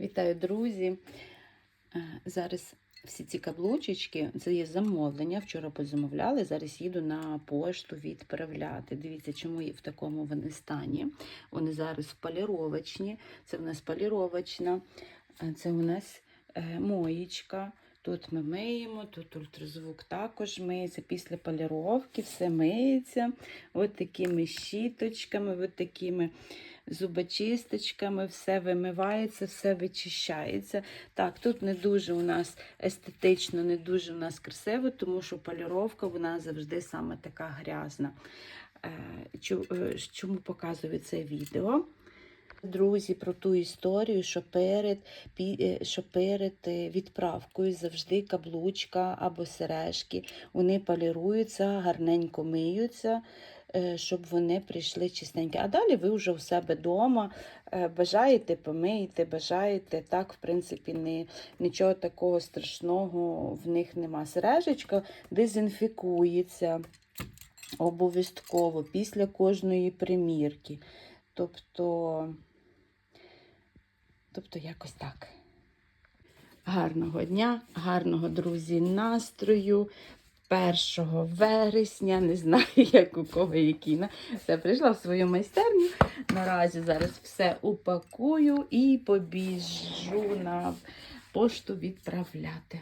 Вітаю, друзі! Е, Зараз всі ці каблучечки, це є замовлення. Вчора позамовляли. Зараз їду на пошту відправляти. Дивіться, чому в такому вони стані. Вони зараз поліровочні. Це в нас поліровочна, е, це у нас е, моєчка. Тут ми миємо, тут ультразвук також миється. Після поліровки все миється. Ось такими щіточками, ось такими зубочисточками, все вимивається, все вичищається. Так, тут не дуже у нас естетично, не дуже у нас красиво, тому що поліровка вона завжди саме така грязна. Е, е, Чому показую це відео? Друзі, про ту історію, що перед, е, що перед відправкою завжди каблучка або сережки, вони поліруються, гарненько миються, щоб вони прийшли чистенькі. А далі ви вже у себе вдома бажаєте, помиєте, бажаєте. Так, в принципі, не, нічого такого страшного в них нема. Сережечка дезінфікується обов'язково після кожної примірки. Тобто, тобто якось так. Гарного дня, гарного, друзі, настрою. 1 вересня, не знаю, як у кого на- Все, прийшла в свою майстерню. Наразі зараз все упакую і побіжу на пошту відправляти.